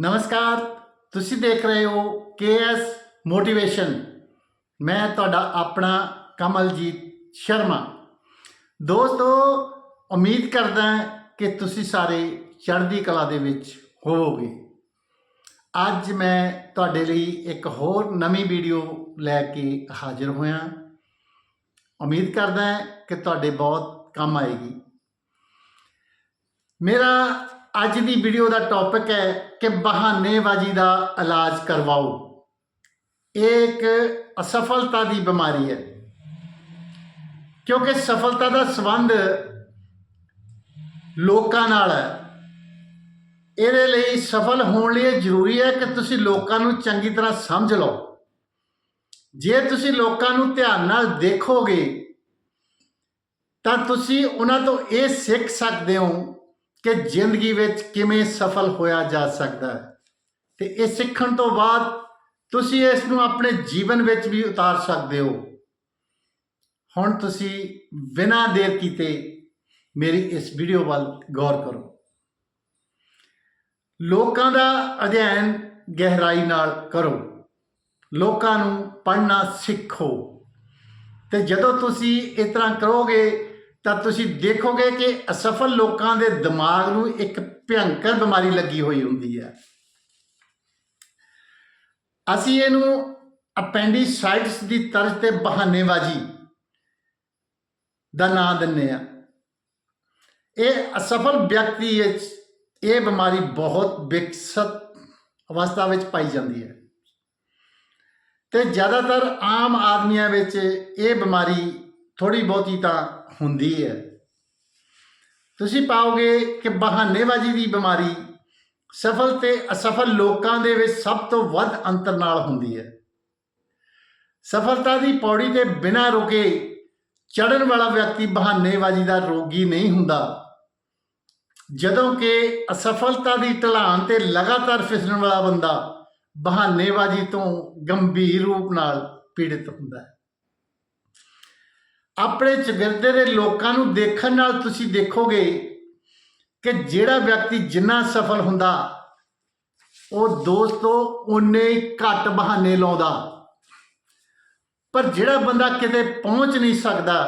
ਨਮਸਕਾਰ, ਤੁਸੀਂ ਦੇਖ ਰਹੇ ਹੋ ਕੇਐਸ ਮੋਟੀਵੇਸ਼ਨ ਮੈਂ ਤੁਹਾਡਾ ਆਪਣਾ ਕਮਲਜੀਤ ਸ਼ਰਮਾ। ਦੋਸਤੋ, ਉਮੀਦ ਕਰਦਾ ਕਿ ਤੁਸੀਂ ਸਾਰੇ ਚੜ੍ਹਦੀ ਕਲਾ ਦੇ ਵਿੱਚ ਹੋਵੋਗੇ। ਅੱਜ ਮੈਂ ਤੁਹਾਡੇ ਲਈ ਇੱਕ ਹੋਰ ਨਵੀਂ ਵੀਡੀਓ ਲੈ ਕੇ ਹਾਜ਼ਰ ਹੋਇਆ। ਉਮੀਦ ਕਰਦਾ ਕਿ ਤੁਹਾਡੇ ਬਹੁਤ ਕੰਮ ਆਏਗੀ। ਮੇਰਾ ਅੱਜ ਦੀ ਵੀਡੀਓ ਦਾ ਟੌਪਿਕ ਹੈ ਕਿ ਬਹਾਨੇਬਾਜ਼ੀ ਦਾ ਇਲਾਜ ਕਰਵਾਓ। ਇਹ ਇੱਕ ਅਸਫਲਤਾ ਦੀ ਬਿਮਾਰੀ ਹੈ। ਕਿਉਂਕਿ ਸਫਲਤਾ ਦਾ ਸੰਬੰਧ ਲੋਕਾਂ ਨਾਲ ਹੈ। ਇਹਦੇ ਲਈ ਸਫਲ ਹੋਣ ਲਈ ਇਹ ਜ਼ਰੂਰੀ ਹੈ ਕਿ ਤੁਸੀਂ ਲੋਕਾਂ ਨੂੰ ਚੰਗੀ ਤਰ੍ਹਾਂ ਸਮਝ ਲਓ। ਜੇ ਤੁਸੀਂ ਲੋਕਾਂ ਨੂੰ ਧਿਆਨ ਨਾਲ ਦੇਖੋਗੇ, ਤਾਂ ਤੁਸੀਂ ਉਹਨਾਂ ਤੋਂ ਇਹ ਸਿੱਖ ਸਕਦੇ ਹੋ ਕਿ ਜ਼ਿੰਦਗੀ ਵਿੱਚ ਕਿਵੇਂ ਸਫਲ ਹੋਇਆ ਜਾ ਸਕਦਾ ਹੈ। ਤੇ ਇਹ ਸਿੱਖਣ ਤੋਂ ਬਾਅਦ ਤੁਸੀਂ ਇਸ ਨੂੰ ਆਪਣੇ ਜੀਵਨ ਵਿੱਚ ਵੀ ਉਤਾਰ ਸਕਦੇ ਹੋ। ਹੁਣ ਤੁਸੀਂ ਬਿਨਾਂ ਦੇਰ ਕੀਤੇ ਮੇਰੀ ਇਸ ਵੀਡੀਓ ਵੱਲ ਗੌਰ ਕਰੋ। ਲੋਕਾਂ ਦਾ ਅਧਿਐਨ ਗਹਿਰਾਈ ਨਾਲ ਕਰੋ। ਲੋਕਾਂ ਨੂੰ ਪੜ੍ਹਨਾ ਸਿੱਖੋ। ਤੇ ਜਦੋਂ ਤੁਸੀਂ ਇਸ ਤਰ੍ਹਾਂ ਕਰੋਗੇ ਤਾਂ ਤੁਸੀਂ ਦੇਖੋਗੇ ਕਿ ਅਸਫਲ ਲੋਕਾਂ ਦੇ ਦਿਮਾਗ ਨੂੰ ਇੱਕ ਭਿਅੰਕਰ ਬਿਮਾਰੀ ਲੱਗੀ ਹੋਈ ਹੁੰਦੀ ਹੈ। ਅਸੀਂ ਇਹਨੂੰ ਅਪੈਂਡੀਸਾਈਟਸ ਦੀ ਤਰਜ਼ ਤੇ ਬਹਾਨੇਬਾਜ਼ੀ ਦਾ ਨਾਂ ਦਿੰਨੇ ਆ ਇਹ ਅਸਫਲ ਵਿਅਕਤੀ ਵਿੱਚ ਇਹ ਬਿਮਾਰੀ ਬਹੁਤ ਵਿਕਸਤ ਅਵਸਥਾ ਵਿੱਚ ਪਾਈ ਜਾਂਦੀ ਹੈ। ਤੇ ਜ਼ਿਆਦਾਤਰ ਆਮ ਆਦਮੀਆਂ ਵਿੱਚ ਇਹ ਬਿਮਾਰੀ ਥੋੜੀ ਬਹੁਤੀ ਤਾਂ ਹੁੰਦੀ ਹੈ। ਤੁਸੀਂ ਪਾਓਗੇ ਕਿ ਬਹਾਨੇਬਾਜ਼ੀ ਦੀ ਬਿਮਾਰੀ ਸਫਲ ਤੇ ਅਸਫਲ ਲੋਕਾਂ ਦੇ ਵਿੱਚ ਸਭ ਤੋਂ ਵੱਧ ਅੰਤਰ ਨਾਲ ਹੁੰਦੀ ਹੈ। ਸਫਲਤਾ ਦੀ ਪੌੜੀ ਤੇ ਬਿਨਾਂ ਰੁਕੇ ਚੜਨ ਵਾਲਾ ਵਿਅਕਤੀ ਬਹਾਨੇਬਾਜ਼ੀ ਦਾ ਰੋਗੀ ਨਹੀਂ ਹੁੰਦਾ। ਜਦੋਂ ਕਿ ਅਸਫਲਤਾ ਦੀ ਢਲਾਨ ਤੇ ਲਗਾਤਾਰ ਫਿਸਲਣ ਵਾਲਾ ਬੰਦਾ ਬਹਾਨੇਬਾਜ਼ੀ ਤੋਂ ਗੰਭੀਰ ਰੂਪ ਨਾਲ ਪੀੜਿਤ ਹੁੰਦਾ ਹੈ। ਆਪਣੇ ਚਗਿਰਦੇ ਦੇ ਲੋਕਾਂ ਨੂੰ ਦੇਖਣ ਨਾਲ ਤੁਸੀਂ ਦੇਖੋਗੇ ਕਿ ਜਿਹੜਾ ਵਿਅਕਤੀ ਜਿੰਨਾ ਸਫਲ ਹੁੰਦਾ, ਉਹ ਦੋਸਤੋ ਉਨੇ ਘੱਟ ਬਹਾਨੇ ਲਾਉਂਦਾ। ਪਰ ਜਿਹੜਾ ਬੰਦਾ ਕਿਤੇ ਪਹੁੰਚ ਨਹੀਂ ਸਕਦਾ,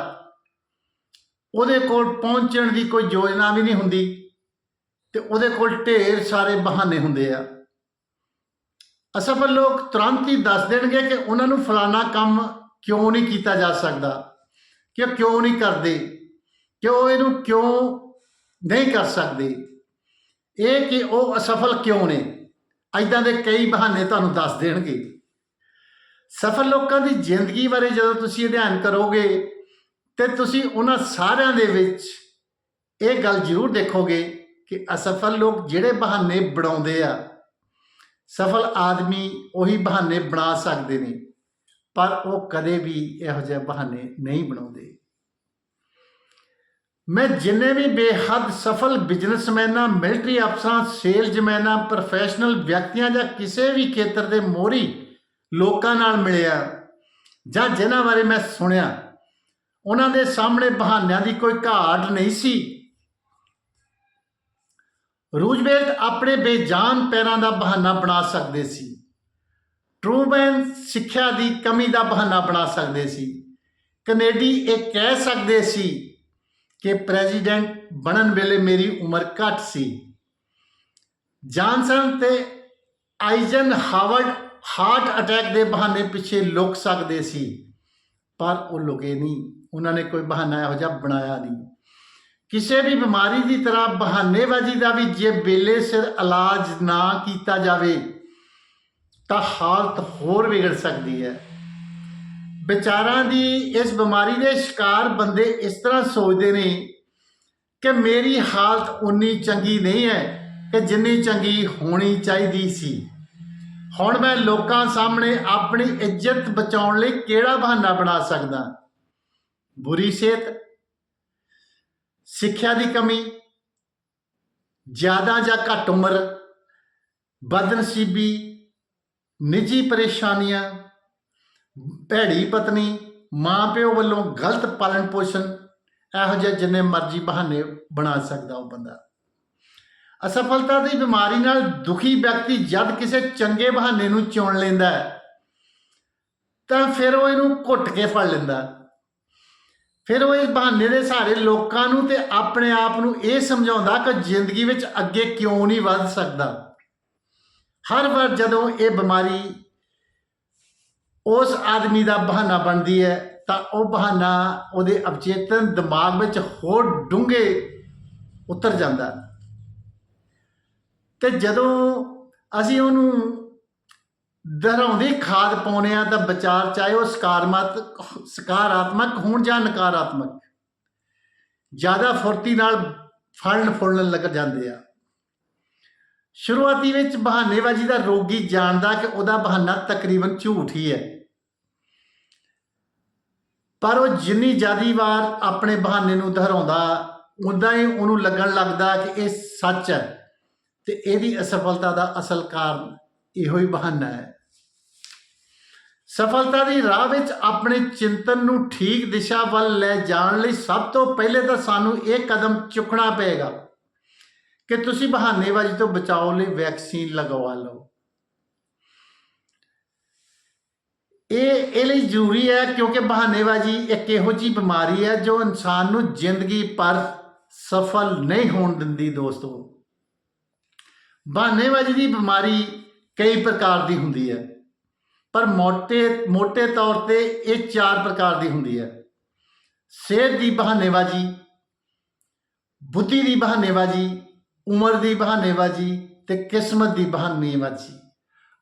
ਉਹਦੇ ਕੋਲ ਪਹੁੰਚਣ ਦੀ ਕੋਈ ਯੋਜਨਾ ਵੀ ਨਹੀਂ ਹੁੰਦੀ ਤੇ ਉਹਦੇ ਕੋਲ ਢੇਰ ਸਾਰੇ ਬਹਾਨੇ ਹੁੰਦੇ ਆ। ਅਸਫਲ ਲੋਕ ਤੁਰੰਤ ਹੀ ਦੱਸ ਦੇਣਗੇ ਕਿ ਉਹਨਾਂ ਨੂੰ ਫਲਾਣਾ ਕੰਮ ਕਿਉਂ ਨਹੀਂ ਕੀਤਾ ਜਾ ਸਕਦਾ। ਕਿ ਉਹ ਕਿਉਂ ਨਹੀਂ ਕਰਦੇ? ਕਿ ਉਹ ਇਹਨੂੰ ਕਿਉਂ ਨਹੀਂ ਕਰ ਸਕਦੇ? ਇਹ ਕਿ ਉਹ ਅਸਫਲ ਕਿਉਂ ਨੇ? ਐਦਾਂ ਦੇ ਕਈ ਬਹਾਨੇ ਤੁਹਾਨੂੰ ਦੱਸ ਦੇਣਗੇ। ਸਫਲ ਲੋਕਾਂ ਦੀ ਜ਼ਿੰਦਗੀ ਬਾਰੇ ਜਦੋਂ ਤੁਸੀਂ ਅਧਿਐਨ ਕਰੋਗੇ ਤੇ ਤੁਸੀਂ ਉਹਨਾਂ ਸਾਰਿਆਂ ਦੇ ਵਿੱਚ ਇਹ ਗੱਲ ਜ਼ਰੂਰ ਦੇਖੋਗੇ ਕਿ ਅਸਫਲ ਲੋਕ ਜਿਹੜੇ ਬਹਾਨੇ ਬਣਾਉਂਦੇ ਆ, ਸਫਲ ਆਦਮੀ ਉਹੀ ਬਹਾਨੇ ਬਣਾ ਸਕਦੇ ਨੇ। ਪਰ ਉਹ ਕਦੇ ਵੀ ਇਹੋ ਜਿਹੇ ਬਹਾਨੇ ਨਹੀਂ ਬਣਾਉਂਦੇ। ਮੈਂ ਜਿੰਨੇ ਵੀ ਬੇਹੱਦ ਸਫਲ ਬਿਜ਼ਨਸਮੈਨਾਂ, ਮਿਲਟਰੀ ਅਫਸਰਾਂ ਸੇਲਜ਼ਮੈਨਾਂ, ਪ੍ਰੋਫੈਸ਼ਨਲ ਵਿਅਕਤੀਆਂ ਜਾਂ ਕਿਸੇ ਵੀ ਖੇਤਰ ਦੇ ਮੋਹਰੀ ਲੋਕਾਂ ਨਾਲ ਮਿਲਿਆ ਜਾਂ ਜਿਨ੍ਹਾਂ ਬਾਰੇ ਮੈਂ ਸੁਣਿਆ, ਉਹਨਾਂ ਦੇ ਸਾਹਮਣੇ ਬਹਾਨਿਆਂ ਦੀ ਕੋਈ ਘਾਟ ਨਹੀਂ ਸੀ। ਰੂਜ਼ਵੈਲਟ ਆਪਣੇ ਬੇਜਾਨ ਪੈਰਾਂ ਦਾ ਬਹਾਨਾ ਬਣਾ ਸਕਦੇ ਸੀ। ਟਰੂਮੈਨ ਸਿੱਖਿਆ ਦੀ ਕਮੀ ਦਾ ਬਹਾਨਾ ਬਣਾ ਸਕਦੇ ਸੀ। ਕੈਨੇਡੀ ਇਹ ਕਹਿ ਸਕਦੇ ਸੀ ਕਿ ਪ੍ਰੈਜ਼ੀਡੈਂਟ ਬਣਨ ਵੇਲੇ ਮੇਰੀ ਉਮਰ ਘੱਟ ਸੀ। ਜਾਨਸਨ ਤੇ ਆਈਜ਼ਨ ਹਾਵਰਡ ਹਾਰਟ ਅਟੈਕ ਦੇ ਬਹਾਨੇ ਪਿੱਛੇ ਲੁਕ ਸਕਦੇ ਸੀ, ਪਰ ਉਹ ਲੁਕੇ ਨਹੀਂ। ਉਹਨਾਂ ਨੇ ਕੋਈ ਬਹਾਨਾ ਇਹੋ ਜਿਹਾ ਬਣਾਇਆ ਨਹੀਂ। ਕਿਸੇ ਵੀ ਬਿਮਾਰੀ ਦੀ ਤਰ੍ਹਾਂ ਬਹਾਨੇਬਾਜ਼ੀ ਦਾ ਵੀ ਜੇ ਵੇਲੇ ਸਿਰ ਇਲਾਜ ਨਾ ਕੀਤਾ ਜਾਵੇ ਤਾਂ ਹਾਲਤ ਹੋਰ ਵਿਗੜ ਸਕਦੀ ਹੈ। ਵਿਚਾਰਾਂ ਦੀ ਇਸ ਬਿਮਾਰੀ ਦੇ ਸ਼ਿਕਾਰ ਬੰਦੇ ਇਸ ਤਰ੍ਹਾਂ ਸੋਚਦੇ ਨੇ ਕਿ ਮੇਰੀ ਹਾਲਤ ਉਨੀ ਚੰਗੀ ਨਹੀਂ ਹੈ ਕਿ ਜਿੰਨੀ ਚੰਗੀ ਹੋਣੀ ਚਾਹੀਦੀ ਸੀ। ਹੁਣ ਮੈਂ ਲੋਕਾਂ ਸਾਹਮਣੇ ਆਪਣੀ ਇੱਜ਼ਤ ਬਚਾਉਣ ਲਈ ਕਿਹੜਾ ਬਹਾਨਾ ਬਣਾ ਸਕਦਾ? ਬੁਰੀ ਸਿਹਤ, ਸਿੱਖਿਆ ਦੀ ਕਮੀ, ਜ਼ਿਆਦਾ ਜਾਂ ਘੱਟ ਉਮਰ, ਬਦਨਸੀਬੀ ਨਿੱਜੀ ਪਰੇਸ਼ਾਨੀਆਂ, ਭੈੜੀ ਪਤਨੀ ਮਾਂ ਪਿਓ ਵੱਲੋਂ ਗਲਤ ਪਾਲਣ ਪੋਸ਼ਣ, ਇਹੋ ਜਿਹੇ ਜਿੰਨੇ ਮਰਜ਼ੀ ਬਹਾਨੇ ਬਣਾ ਸਕਦਾ ਉਹ ਬੰਦਾ। ਅਸਫਲਤਾ ਦੀ ਬਿਮਾਰੀ ਨਾਲ ਦੁਖੀ ਵਿਅਕਤੀ ਜਦ ਕਿਸੇ ਚੰਗੇ ਬਹਾਨੇ ਨੂੰ ਚੁਣ ਲੈਂਦਾ ਹੈ, ਤਾਂ ਫਿਰ ਉਹ ਇਹਨੂੰ ਘੁੱਟ ਕੇ ਫੜ ਲੈਂਦਾ ਫਿਰ ਉਹ ਇਸ ਬਹਾਨੇ ਦੇ ਸਾਰੇ ਲੋਕਾਂ ਨੂੰ ਤੇ ਆਪਣੇ ਆਪ ਨੂੰ ਇਹ ਸਮਝਾਉਂਦਾ ਕਿ ਜ਼ਿੰਦਗੀ ਵਿੱਚ ਅੱਗੇ ਕਿਉਂ ਨਹੀਂ ਵੱਧ ਸਕਦਾ। ਹਰ ਵਾਰ ਜਦੋਂ ਇਹ ਬਿਮਾਰੀ ਉਸ ਆਦਮੀ ਦਾ ਬਹਾਨਾ ਬਣਦੀ ਹੈ, ਤਾਂ ਉਹ ਬਹਾਨਾ ਉਹਦੇ ਅਵਚੇਤਨ ਦਿਮਾਗ ਵਿੱਚ ਹੋਰ ਡੂੰਘੇ ਉਤਰ ਜਾਂਦਾ। ਤੇ ਜਦੋਂ ਅਸੀਂ ਉਹਨੂੰ ਦੁਹਰਾਉਂਦੀ ਖਾਦ ਪਾਉਨੇ ਆ ਤਾਂ ਵਿਚਾਰ ਚਾਹੇ ਉਹ ਸਕਾਰਾਤਮਕ ਸਕਾਰਾਤਮਕ ਹੋਣ ਜਾਂ ਨਕਾਰਾਤਮਕ, ਜ਼ਿਆਦਾ ਫੁਰਤੀ ਨਾਲ ਫਲਣ ਫੁੱਲਣ ਲੱਗ ਜਾਂਦੇ ਆ। ਸ਼ੁਰੂਆਤੀ ਵਿੱਚ ਬਹਾਨੇਬਾਜ਼ੀ ਦਾ ਰੋਗੀ ਜਾਣਦਾ ਕਿ ਉਹਦਾ ਬਹਾਨਾ ਤਕਰੀਬਨ ਝੂਠ ਹੀ ਹੈ। ਪਰ ਉਹ ਜਿੰਨੀ ਜ਼ਿਆਦੀ ਵਾਰ ਆਪਣੇ ਬਹਾਨੇ ਨੂੰ ਦੁਹਰਾਉਂਦਾ, ਉਦਾਂ ਹੀ ਉਹਨੂੰ ਲੱਗਣ ਲੱਗਦਾ ਕਿ ਇਹ ਸੱਚ ਹੈ ਤੇ ਇਹਦੀ ਅਸਫਲਤਾ ਦਾ ਅਸਲ ਕਾਰਨ ਇਹੋ ਹੀ ਬਹਾਨਾ ਹੈ। ਸਫਲਤਾ ਦੀ ਰਾਹ ਵਿੱਚ ਆਪਣੇ ਚਿੰਤਨ ਨੂੰ ਠੀਕ ਦਿਸ਼ਾ ਵੱਲ ਲੈ ਜਾਣ ਲਈ ਸਭ ਤੋਂ ਪਹਿਲੇ ਤਾਂ ਸਾਨੂੰ ਇਹ ਕਦਮ ਚੁੱਕਣਾ ਪਏਗਾ। ਕਿ ਤੁਸੀਂ ਬਹਾਨੇਬਾਜ਼ੀ ਤੋਂ ਬਚਾਓ ਲਈ ਵੈਕਸੀਨ ਲਗਵਾ ਲਓ। ਇਹ ਇਹ ਲਈ ਜ਼ਰੂਰੀ ਹੈ ਕਿਉਂਕਿ ਬਹਾਨੇਬਾਜ਼ੀ ਇੱਕ ਇਹੋ ਜੀ ਬਿਮਾਰੀ ਹੈ ਜੋ ਇਨਸਾਨ ਨੂੰ ਜ਼ਿੰਦਗੀ ਪਰ ਸਫਲ ਨਹੀਂ ਹੋਣ ਦਿੰਦੀ ਦੋਸਤੋ। ਬਹਾਨੇਬਾਜ਼ੀ ਦੀ ਬਿਮਾਰੀ ਕਈ ਪ੍ਰਕਾਰ ਦੀ ਹੁੰਦੀ ਹੈ, ਪਰ ਮੋਟੇ ਮੋਟੇ ਤੌਰ ਤੇ ਇਹ ਚਾਰ ਪ੍ਰਕਾਰ ਦੀ ਹੁੰਦੀ ਹੈ। ਸਿਹਤ ਦੀ ਬਹਾਨੇਬਾਜ਼ੀ, ਬੁੱਧੀ ਦੀ ਬਹਾਨੇਬਾਜ਼ੀ ਉਮਰ ਦੀ ਬਹਾਨੇਬਾਜ਼ੀ ਤੇ ਕਿਸਮਤ ਦੀ ਬਹਾਨੇਬਾਜ਼ੀ।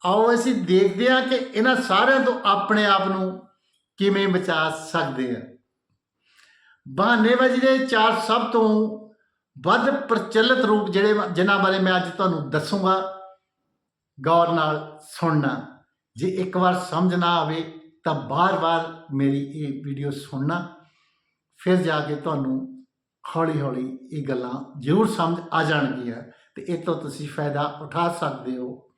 ਆਓ ਅਸੀਂ ਦੇਖਦੇ ਹਾਂ ਕਿ ਇਹਨਾਂ ਸਾਰਿਆਂ ਤੋਂ ਆਪਣੇ ਆਪ ਨੂੰ ਕਿਵੇਂ ਬਚਾ ਸਕਦੇ ਹਾਂ। ਬਹਾਨੇਬਾਜ਼ੀ ਦੇ ਚਾਰ ਸਭ ਤੋਂ ਵੱਧ ਪ੍ਰਚਲਿਤ ਰੂਪ ਜਿਹੜੇ ਜਿਨ੍ਹਾਂ ਬਾਰੇ ਮੈਂ ਅੱਜ ਤੁਹਾਨੂੰ ਦੱਸੂਗਾ, ਗੌਰ ਨਾਲ ਸੁਣਨਾ। ਜੇ ਇੱਕ ਵਾਰ ਸਮਝ ਨਾ ਆਵੇ ਤਾਂ ਬਾਰ-ਬਾਰ ਮੇਰੀ ਇਹ ਵੀਡੀਓ ਸੁਣਨਾ। ਫਿਰ ਜਾ ਕੇ ਤੁਹਾਨੂੰ ਹੌਲੀ-ਹੌਲੀ ਇਹ ਗੱਲਾਂ ਜ਼ਰੂਰ ਸਮਝ ਆ ਜਾਣਗੀਆਂ ਤੇ ਇਹ ਤੋਂ ਤੁਸੀਂ ਫਾਇਦਾ ਉਠਾ ਸਕਦੇ ਹੋ।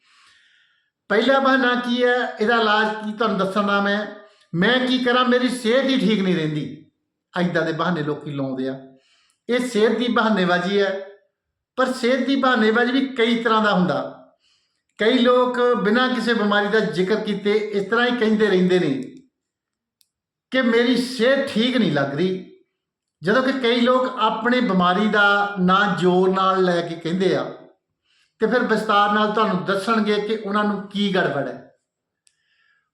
ਪਹਿਲਾ ਬਹਾਨਾ ਕੀ ਹੈ? ਇਹਦਾ ਇਲਾਜ ਕੀ ਤੁਹਾਨੂੰ ਦੱਸਣਾ ਮੈਂ? ਮੈਂ ਕੀ ਕਰਾਂ? ਮੇਰੀ ਸਿਹਤ ਹੀ ਠੀਕ ਨਹੀਂ ਰਹਿੰਦੀ। ਐਦਾਂ ਦੇ ਬਹਾਨੇ ਲੋਕੀ ਲਾਉਂਦੇ ਆ। ਇਹ ਸਿਹਤ ਦੀ ਬਹਾਨੇਬਾਜ਼ੀ ਹੈ। ਪਰ ਸਿਹਤ ਦੀ ਬਹਾਨੇਬਾਜ਼ੀ ਵੀ ਕਈ ਤਰ੍ਹਾਂ ਦਾ ਹੁੰਦਾ। ਕਈ ਲੋਕ ਬਿਨਾਂ ਕਿਸੇ ਬਿਮਾਰੀ ਦਾ ਜ਼ਿਕਰ ਕੀਤੇ ਇਸ ਤਰ੍ਹਾਂ ਹੀ ਕਹਿੰਦੇ ਰਹਿੰਦੇ ਨੇ ਕਿ ਮੇਰੀ ਸਿਹਤ ਠੀਕ ਨਹੀਂ ਲੱਗ ਰਹੀ। ਜਦੋਂ ਕਿ ਕਈ ਲੋਕ ਆਪਣੀ ਬਿਮਾਰੀ ਦਾ ਨਾਂ ਜ਼ੋਰ ਨਾਲ ਲੈ ਕੇ ਕਹਿੰਦੇ ਆ, ਤੇ ਫਿਰ ਵਿਸਤਾਰ ਨਾਲ ਤੁਹਾਨੂੰ ਦੱਸਣਗੇ ਕਿ ਉਹਨਾਂ ਨੂੰ ਕੀ ਗੜਬੜ ਹੈ।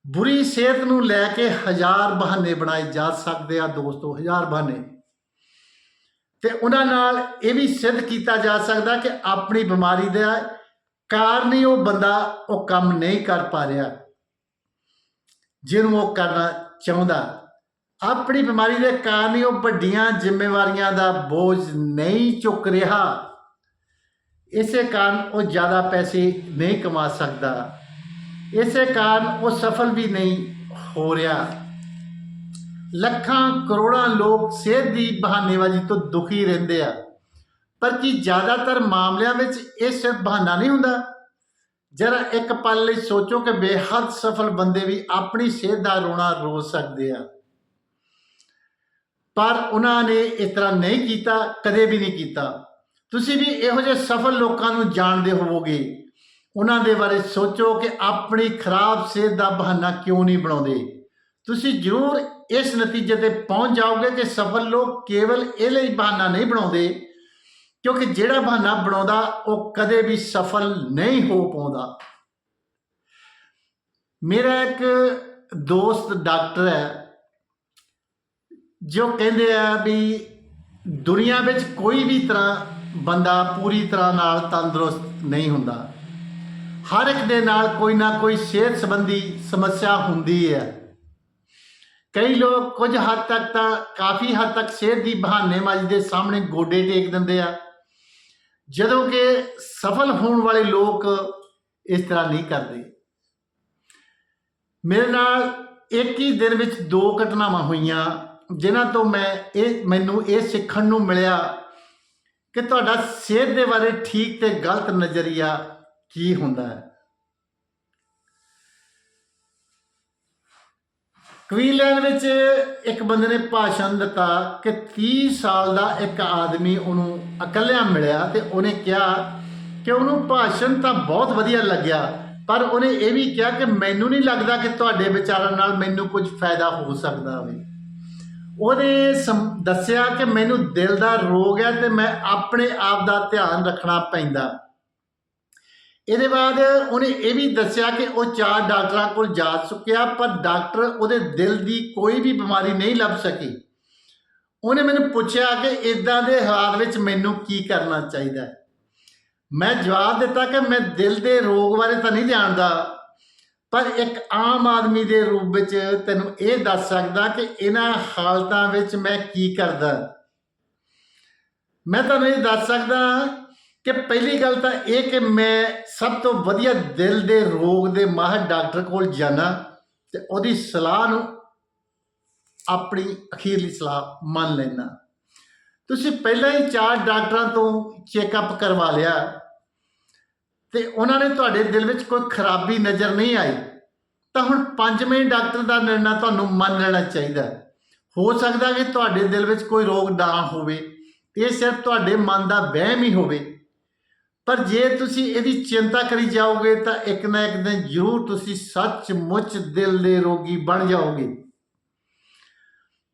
ਬੁਰੀ ਸਿਹਤ ਨੂੰ ਲੈ ਕੇ ਹਜ਼ਾਰ ਬਹਾਨੇ ਬਣਾਏ ਜਾ ਸਕਦੇ ਆ ਦੋਸਤੋ, ਹਜ਼ਾਰ ਬਹਾਨੇ। ਤੇ ਉਹਨਾਂ ਨਾਲ ਇਹ ਵੀ ਸਿੱਧ ਕੀਤਾ ਜਾ ਸਕਦਾ ਕਿ ਆਪਣੀ ਬਿਮਾਰੀ ਦਾ ਕਾਰਨ ਹੀ ਉਹ ਬੰਦਾ ਉਹ ਕੰਮ ਨਹੀਂ ਕਰ ਪਾ ਰਿਹਾ, ਜਿਹਨੂੰ ਉਹ ਕਰਨਾ ਚਾਹੁੰਦਾ। ਆਪਣੀ ਬਿਮਾਰੀ ਦੇ ਕਾਰਨ ਹੀ ਉਹ ਵੱਡੀਆਂ ਜ਼ਿੰਮੇਵਾਰੀਆਂ ਦਾ ਬੋਝ ਨਹੀਂ ਚੁੱਕ ਰਿਹਾ। ਇਸੇ ਕਾਰਨ ਉਹ ਜ਼ਿਆਦਾ ਪੈਸੇ ਨਹੀਂ ਕਮਾ ਸਕਦਾ। ਇਸੇ ਕਾਰਨ ਉਹ ਸਫਲ ਵੀ ਨਹੀਂ ਹੋ ਰਿਹਾ। ਲੱਖਾਂ ਕਰੋੜਾਂ ਲੋਕ ਸਿਹਤ ਦੀ ਬਹਾਨੇਬਾਜ਼ੀ ਤੋਂ ਦੁਖੀ ਰਹਿੰਦੇ ਆ। ਪਰ ਕੀ ਜ਼ਿਆਦਾਤਰ ਮਾਮਲਿਆਂ ਵਿੱਚ ਇਹ ਸਿਰਫ ਬਹਾਨਾ ਨਹੀਂ ਹੁੰਦਾ? ਜਰਾ ਇੱਕ ਪਲ ਲਈ ਸੋਚੋ ਕਿ ਬੇਹੱਦ ਸਫਲ ਬੰਦੇ ਵੀ ਆਪਣੀ ਸਿਹਤ ਦਾ ਰੋਣਾ ਰੋ ਸਕਦੇ ਆ। ਪਰ ਉਹਨਾਂ ਨੇ ਇਸ ਤਰ੍ਹਾਂ ਨਹੀਂ ਕੀਤਾ, ਕਦੇ ਵੀ ਨਹੀਂ ਕੀਤਾ। ਤੁਸੀਂ ਵੀ ਇਹੋ ਜਿਹੇ ਸਫਲ ਲੋਕਾਂ ਨੂੰ ਜਾਣਦੇ ਹੋਵੋਗੇ। ਉਹਨਾਂ ਦੇ ਬਾਰੇ ਸੋਚੋ ਕਿ ਆਪਣੀ ਖਰਾਬ ਸਿਹਤ ਦਾ ਬਹਾਨਾ ਕਿਉਂ ਨਹੀਂ ਬਣਾਉਂਦੇ। ਤੁਸੀਂ ਜ਼ਰੂਰ ਇਸ ਨਤੀਜੇ ਤੇ ਪਹੁੰਚ ਜਾਓਗੇ ਕਿ ਸਫਲ ਲੋਕ ਕੇਵਲ ਇਹ ਲਈ ਬਹਾਨਾ ਨਹੀਂ ਬਣਾਉਂਦੇ, ਕਿਉਂਕਿ ਜਿਹੜਾ ਬਹਾਨਾ ਬਣਾਉਂਦਾ, ਉਹ ਕਦੇ ਵੀ ਸਫਲ ਨਹੀਂ ਹੋ ਪਾਉਂਦਾ। ਮੇਰਾ ਇੱਕ ਦੋਸਤ ਡਾਕਟਰ ਹੈ ਜੋ ਕਹਿੰਦੇ ਆ ਵੀ ਦੁਨੀਆ ਵਿੱਚ ਕੋਈ ਵੀ ਤਰ੍ਹਾਂ ਬੰਦਾ ਪੂਰੀ ਤਰ੍ਹਾਂ ਨਾਲ ਤੰਦਰੁਸਤ ਨਹੀਂ ਹੁੰਦਾ। ਹਰ ਇੱਕ ਦੇ ਨਾਲ ਕੋਈ ਨਾ ਕੋਈ ਸਿਹਤ ਸੰਬੰਧੀ ਸਮੱਸਿਆ ਹੁੰਦੀ ਹੈ। ਕਈ ਲੋਕ ਕੁਝ ਹੱਦ ਤੱਕ ਤਾਂ ਕਾਫੀ ਹੱਦ ਤੱਕ ਸਿਹਤ ਦੀ ਬਹਾਨੇਬਾਜ਼ੀ ਦੇ ਸਾਹਮਣੇ ਗੋਡੇ ਟੇਕ ਦਿੰਦੇ ਆ, ਜਦੋਂ ਕਿ ਸਫਲ ਹੋਣ ਵਾਲੇ ਲੋਕ ਇਸ ਤਰ੍ਹਾਂ ਨਹੀਂ ਕਰਦੇ। ਮੇਰੇ ਨਾਲ ਇੱਕ ਹੀ ਦਿਨ ਵਿੱਚ ਦੋ ਘਟਨਾਵਾਂ ਹੋਈਆਂ। ਜਿਨ੍ਹਾਂ ਤੋਂ ਮੈਂ ਇਹ, ਮੈਨੂੰ ਇਹ ਸਿੱਖਣ ਨੂੰ ਮਿਲਿਆ ਕਿ ਤੁਹਾਡਾ ਸਿਹਤ ਦੇ ਬਾਰੇ ਠੀਕ ਤੇ ਗਲਤ ਨਜ਼ਰੀਆ ਕੀ ਹੁੰਦਾ ਹੈ। ਕਵੀਨਲੈਂਡ ਵਿੱਚ ਇੱਕ ਬੰਦੇ ਨੇ ਭਾਸ਼ਣ ਦਿੱਤਾ ਕਿ 30 ਸਾਲ ਦਾ ਇੱਕ ਆਦਮੀ ਉਹਨੂੰ ਇਕੱਲਿਆਂ ਮਿਲਿਆ ਤੇ ਉਹਨੇ ਕਿਹਾ ਕਿ ਉਹਨੂੰ ਭਾਸ਼ਣ ਤਾਂ ਬਹੁਤ ਵਧੀਆ ਲੱਗਿਆ, ਪਰ ਉਹਨੇ ਇਹ ਵੀ ਕਿਹਾ ਕਿ ਮੈਨੂੰ ਨਹੀਂ ਲੱਗਦਾ ਕਿ ਤੁਹਾਡੇ ਵਿਚਾਰਾਂ ਨਾਲ ਮੈਨੂੰ ਕੁਝ ਫਾਇਦਾ ਹੋ ਸਕਦਾ ਹੋਵੇ ਉਹਨੇ ਸਮ- ਦੱਸਿਆ ਕਿ ਮੈਨੂੰ ਦਿਲ ਦਾ ਰੋਗ ਹੈ ਤੇ ਮੈਂ ਆਪਣੇ ਆਪ ਦਾ ਧਿਆਨ ਰੱਖਣਾ ਪੈਂਦਾ। ਇਹਦੇ ਬਾਅਦ ਉਹਨੇ ਇਹ ਵੀ ਦੱਸਿਆ ਕਿ ਉਹ ਚਾਰ ਡਾਕਟਰਾਂ ਕੋਲ ਜਾ ਚੁੱਕਿਆ, ਪਰ ਡਾਕਟਰ ਉਹਦੇ ਦਿਲ ਦੀ ਕੋਈ ਵੀ ਬਿਮਾਰੀ ਨਹੀਂ ਲੱਭ ਸਕੀ। ਉਹਨੇ ਮੈਨੂੰ ਪੁੱਛਿਆ ਕਿ ਇਦਾਂ ਦੇ ਹਾਲਾਤ ਵਿੱਚ ਮੈਨੂੰ ਕੀ ਕਰਨਾ ਚਾਹੀਦਾ ਮੈਂ ਜਵਾਬ ਦਿੱਤਾ ਕਿ ਮੈਂ ਦਿਲ ਦੇ ਰੋਗ ਬਾਰੇ ਤਾਂ ਨਹੀਂ ਜਾਣਦਾ। ਪਰ ਇੱਕ ਆਮ ਆਦਮੀ ਦੇ ਰੂਪ ਵਿੱਚ ਤੈਨੂੰ ਇਹ ਦੱਸ ਸਕਦਾ ਕਿ ਇਹਨਾਂ ਹਾਲਤਾਂ ਵਿੱਚ ਮੈਂ ਕੀ ਕਰਦਾ। ਮੈਂ ਤੁਹਾਨੂੰ ਇਹ ਦੱਸ ਸਕਦਾ ਕਿ ਪਹਿਲੀ ਗੱਲ ਤਾਂ ਇਹ ਕਿ ਮੈਂ ਸਭ ਤੋਂ ਵਧੀਆ ਦਿਲ ਦੇ ਰੋਗ ਦੇ ਮਾਹਰ ਡਾਕਟਰ ਕੋਲ ਜਾਣਾ ਤੇ ਉਹਦੀ ਸਲਾਹ ਨੂੰ ਆਪਣੀ ਅਖੀਰਲੀ ਸਲਾਹ ਮੰਨ ਲੈਣਾ ਤੁਸੀਂ ਪਹਿਲਾਂ ਹੀ ਚਾਰ ਡਾਕਟਰਾਂ ਤੋਂ ਚੈੱਕਅਪ ਕਰਵਾ ਲਿਆ। ਤੇ ਉਹਨਾਂ ਨੇ ਤੁਹਾਡੇ ਦਿਲ ਵਿੱਚ ਕੋਈ ਖਰਾਬੀ ਨਜ਼ਰ ਨਹੀਂ ਆਈ, ਤਾਂ ਹੁਣ ਪੰਜਵੇਂ ਡਾਕਟਰ ਦਾ ਨਿਰਣਾ ਤੁਹਾਨੂੰ ਮੰਨ ਲੈਣਾ ਚਾਹੀਦਾ ਹੋ। ਸਕਦਾ ਕਿ ਤੁਹਾਡੇ ਦਿਲ ਵਿੱਚ ਕੋਈ ਰੋਗ ਨਾ ਹੋਵੇ, ਇਹ ਸਿਰਫ ਤੁਹਾਡੇ ਮਨ ਦਾ ਵਹਿਮ ਹੀ ਹੋਵੇ। ਪਰ ਜੇ ਤੁਸੀਂ ਇਹਦੀ ਚਿੰਤਾ ਕਰੀ ਜਾਓਗੇ, ਤਾਂ ਇੱਕ ਨਾ ਇੱਕ ਦਿਨ ਜ਼ਰੂਰ ਤੁਸੀਂ ਸੱਚਮੁੱਚ ਦਿਲ ਦੇ ਰੋਗੀ ਬਣ ਜਾਓਗੇ।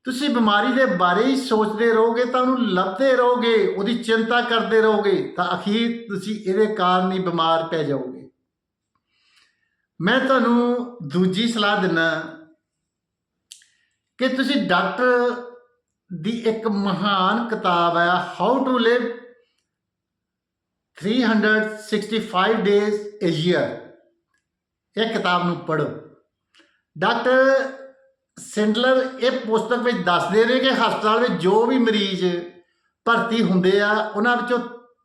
ਤੁਸੀਂ ਬਿਮਾਰੀ ਦੇ ਬਾਰੇ ਹੀ ਸੋਚਦੇ ਰਹੋਗੇ ਤਾਂ ਉਹਨੂੰ ਲੱਭਦੇ ਰਹੋਗੇ, ਉਹਦੀ ਚਿੰਤਾ ਕਰਦੇ ਰਹੋਗੇ, ਤਾਂ ਅਖੀਰ ਤੁਸੀਂ ਇਹਦੇ ਕਾਰਨ ਹੀ ਬਿਮਾਰ ਪੈ ਜਾਓਗੇ। ਮੈਂ ਤੁਹਾਨੂੰ ਦੂਜੀ ਸਲਾਹ ਦਿੰਨਾ ਕਿ ਤੁਸੀਂ ਡਾਕਟਰ ਦੀ ਇੱਕ ਮਹਾਨ ਕਿਤਾਬ ਹੈ how to live 365 days a year ਇਹ ਕਿਤਾਬ ਨੂੰ ਪੜ੍ਹੋ। ਡਾਕਟਰ ਸਿੰਡਲਰ ਇਹ ਪੁਸਤਕ ਵਿੱਚ ਦੱਸਦੇ ਨੇ ਕਿ ਹਸਪਤਾਲ ਵਿੱਚ ਜੋ ਵੀ ਮਰੀਜ਼ ਭਰਤੀ ਹੁੰਦੇ ਆ, ਉਹਨਾਂ ਵਿੱਚੋਂ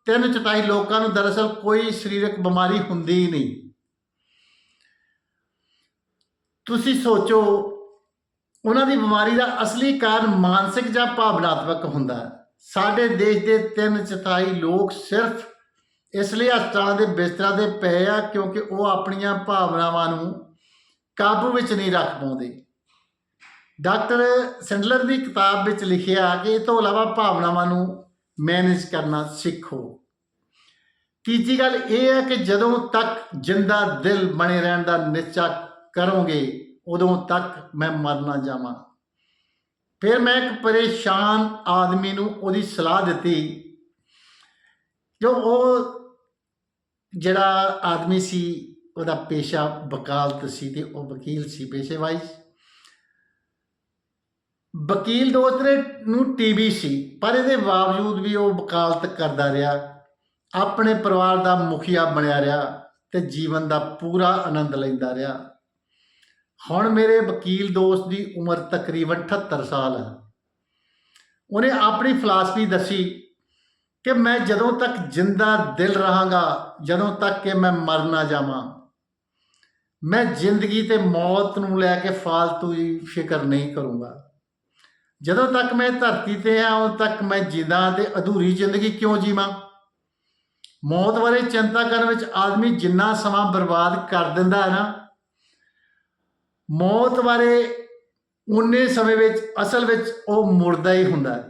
ਤਿੰਨ ਚੌਥਾਈ ਲੋਕਾਂ ਨੂੰ ਦਰਅਸਲ ਕੋਈ ਸਰੀਰਕ ਬਿਮਾਰੀ ਹੁੰਦੀ ਹੀ ਨਹੀਂ। ਤੁਸੀਂ ਸੋਚੋ, ਉਹਨਾਂ ਦੀ ਬਿਮਾਰੀ ਦਾ ਅਸਲੀ ਕਾਰਨ ਮਾਨਸਿਕ ਜਾਂ ਭਾਵਨਾਤਮਕ ਹੁੰਦਾ ਹੈ। ਸਾਡੇ ਦੇਸ਼ ਦੇ ਤਿੰਨ ਚੌਥਾਈ ਲੋਕ ਸਿਰਫ ਇਸ ਲਈ ਹਸਪਤਾਲਾਂ ਦੇ ਬਿਸਤਰਾਂ ਦੇ ਪਏ ਆ ਕਿਉਂਕਿ ਉਹ ਆਪਣੀਆਂ ਭਾਵਨਾਵਾਂ ਨੂੰ ਕਾਬੂ ਵਿੱਚ ਨਹੀਂ ਰੱਖ ਪਾਉਂਦੇ। ਡਾਕਟਰ ਸੈਂਡਲਰ ਦੀ ਕਿਤਾਬ ਵਿੱਚ ਲਿਖਿਆ ਕਿ ਇਹ ਤੋਂ ਇਲਾਵਾ ਭਾਵਨਾਵਾਂ ਨੂੰ ਮੈਨੇਜ ਕਰਨਾ ਸਿੱਖੋ। ਤੀਜੀ ਗੱਲ ਇਹ ਹੈ ਕਿ ਜਦੋਂ ਤੱਕ ਜਿੰਦਾ ਦਿਲ ਬਣੇ ਰਹਿਣ ਦਾ ਨਿਸ਼ਚਾ ਕਰੋਗੇ, ਉਦੋਂ ਤੱਕ ਮੈਂ ਮਰ ਨਾ ਜਾਵਾਂ। ਫਿਰ ਮੈਂ ਇੱਕ ਪਰੇਸ਼ਾਨ ਆਦਮੀ ਨੂੰ ਉਹਦੀ ਸਲਾਹ ਦਿੱਤੀ, ਜੋ ਉਹ ਜਿਹੜਾ ਆਦਮੀ ਸੀ, ਉਹਦਾ ਪੇਸ਼ਾ ਵਕਾਲਤ ਸੀ ਤੇ ਉਹ ਵਕੀਲ ਸੀ ਪੇਸ਼ੇ ਵਾਈਜ਼ ਵਕੀਲ ਦੋਸਤ ਨੇ ਨੂੰ ਟੀਬੀ ਸੀ, ਪਰ ਇਹਦੇ ਬਾਵਜੂਦ ਵੀ ਉਹ ਵਕਾਲਤ ਕਰਦਾ ਰਿਹਾ, ਆਪਣੇ ਪਰਿਵਾਰ ਦਾ ਮੁਖੀਆ ਬਣਿਆ ਰਿਹਾ ਤੇ ਜੀਵਨ ਦਾ ਪੂਰਾ ਆਨੰਦ ਲੈਂਦਾ ਰਿਹਾ। ਹੁਣ ਮੇਰੇ ਵਕੀਲ ਦੋਸਤ ਦੀ ਉਮਰ ਤਕਰੀਬਨ 78 ਸਾਲ ਹੈ। ਉਹਨੇ ਆਪਣੀ ਫਿਲਾਸਫੀ ਦੱਸੀ ਕਿ ਮੈਂ ਜਦੋਂ ਤੱਕ ਜਿੰਦਾ ਦਿਲ ਰਹਾਂਗਾ, ਜਦੋਂ ਤੱਕ ਕਿ ਮੈਂ ਮਰ ਨਾ ਜਾਵਾਂ, ਮੈਂ ਜ਼ਿੰਦਗੀ ਤੇ ਮੌਤ ਨੂੰ ਲੈ ਕੇ ਫਾਲਤੂ ਹੀ ਫਿਕਰ ਨਹੀਂ ਕਰੂੰਗਾ। ਜਦੋਂ ਤੱਕ ਮੈਂ ਧਰਤੀ ਤੇ ਹਾਂ ਉਦੋਂ ਤੱਕ ਮੈਂ ਜਿੰਦਾ ਤੇ ਅਧੂਰੀ ਜ਼ਿੰਦਗੀ ਕਿਉਂ ਜੀਵਾਂ? ਮੌਤ ਬਾਰੇ ਚਿੰਤਾ ਕਰਨ ਵਿੱਚ ਆਦਮੀ ਜਿੰਨਾ ਸਮਾਂ ਬਰਬਾਦ ਕਰ ਦਿੰਦਾ ਹੈ ਨਾ, ਮੌਤ ਬਾਰੇ ਉਨੇ ਸਮੇਂ ਵਿੱਚ, ਅਸਲ ਵਿੱਚ ਉਹ ਮੁਰਦਾ ਹੀ ਹੁੰਦਾ ਹੈ।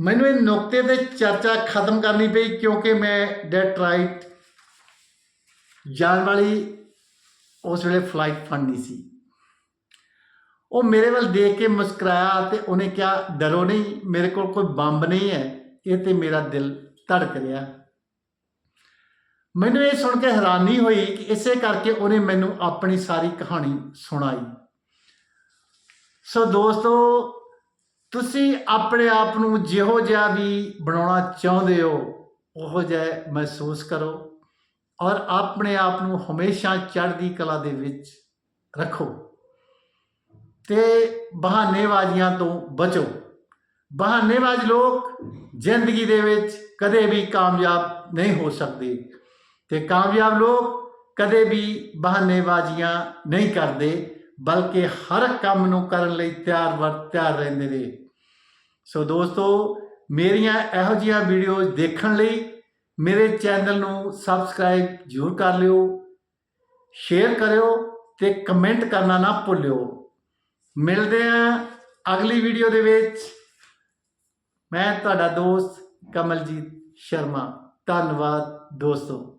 ਮੈਨੂੰ ਇਹ ਨੁਕਤੇ ਤੇ ਚਰਚਾ ਖਤਮ ਕਰਨੀ ਪਈ ਕਿਉਂਕਿ ਮੈਂ ਡੈਟਰਾਈਟ ਜਾਣ ਵਾਲੀ ਉਸ ਵੇਲੇ ਫਲਾਈਟ ਫੜਨੀ ਸੀ। ਉਹ ਮੇਰੇ ਵੱਲ ਦੇਖ ਕੇ ਮੁਸਕਰਾਇਆ ਤੇ ਉਹਨੇ ਕਿਹਾ, ਡਰੋ ਨਹੀਂ, ਮੇਰੇ ਕੋਲ ਕੋਈ ਬੰਬ ਨਹੀਂ ਹੈ। ਇਹ ਤੇ ਮੇਰਾ ਦਿਲ ਧੜਕ ਰਿਹਾ। ਮੈਨੂੰ ਇਹ ਸੁਣ ਕੇ ਹੈਰਾਨੀ ਹੋਈ ਕਿ ਇਸੇ ਕਰਕੇ ਉਹਨੇ ਮੈਨੂੰ ਆਪਣੀ ਸਾਰੀ ਕਹਾਣੀ ਸੁਣਾਈ। ਸੋ ਦੋਸਤੋ, ਤੁਸੀਂ ਆਪਣੇ ਆਪ ਨੂੰ ਜਿਹੋ ਜਿਹਾ ਵੀ ਬਣਾਉਣਾ ਚਾਹੁੰਦੇ ਹੋ, ਉਹੋ ਜਿਹਾ ਮਹਿਸੂਸ ਕਰੋ ਔਰ ਆਪਣੇ ਆਪ ਨੂੰ ਹਮੇਸ਼ਾ ਚੜ੍ਹਦੀ ਕਲਾ ਦੇ ਵਿੱਚ ਰੱਖੋ। ਤੇ ਬਹਾਨੇਬਾਜ਼ੀਆਂ ਤੋਂ ਬਚੋ। ਬਹਾਨੇਬਾਜ਼ ਲੋਕ ਜ਼ਿੰਦਗੀ ਦੇ ਵਿੱਚ ਕਦੇ ਵੀ ਕਾਮਯਾਬ ਨਹੀਂ ਹੋ ਸਕਦੇ ਤੇ ਕਾਮਯਾਬ ਲੋਕ ਕਦੇ ਵੀ ਬਹਾਨੇਬਾਜ਼ੀਆਂ ਨਹੀਂ ਕਰਦੇ, ਬਲਕਿ ਹਰ ਕੰਮ ਨੂੰ ਕਰਨ ਲਈ ਤਿਆਰ ਵਰ, ਤਿਆਰ ਰਹਿੰਦੇ ਨੇ। ਸੋ ਦੋਸਤੋ, ਮੇਰੀਆਂ ਇਹੋ ਜਿਹੀਆਂ ਵੀਡੀਓਜ਼ ਦੇਖਣ ਲਈ ਮੇਰੇ ਚੈਨਲ ਨੂੰ ਸਬਸਕ੍ਰਾਈਬ ਜ਼ਰੂਰ ਕਰ ਲਿਓ, ਸ਼ੇਅਰ ਕਰਿਓ ਤੇ ਕਮੈਂਟ ਕਰਨਾ ਨਾ ਭੁੱਲਿਓ। ਮਿਲਦੇ ਆਂ ਅਗਲੀ ਵੀਡੀਓ ਦੇ ਵਿੱਚ। ਮੈਂ ਤੁਹਾਡਾ ਦੋਸਤ ਕਮਲਜੀਤ ਸ਼ਰਮਾ। ਧੰਨਵਾਦ ਦੋਸਤੋ।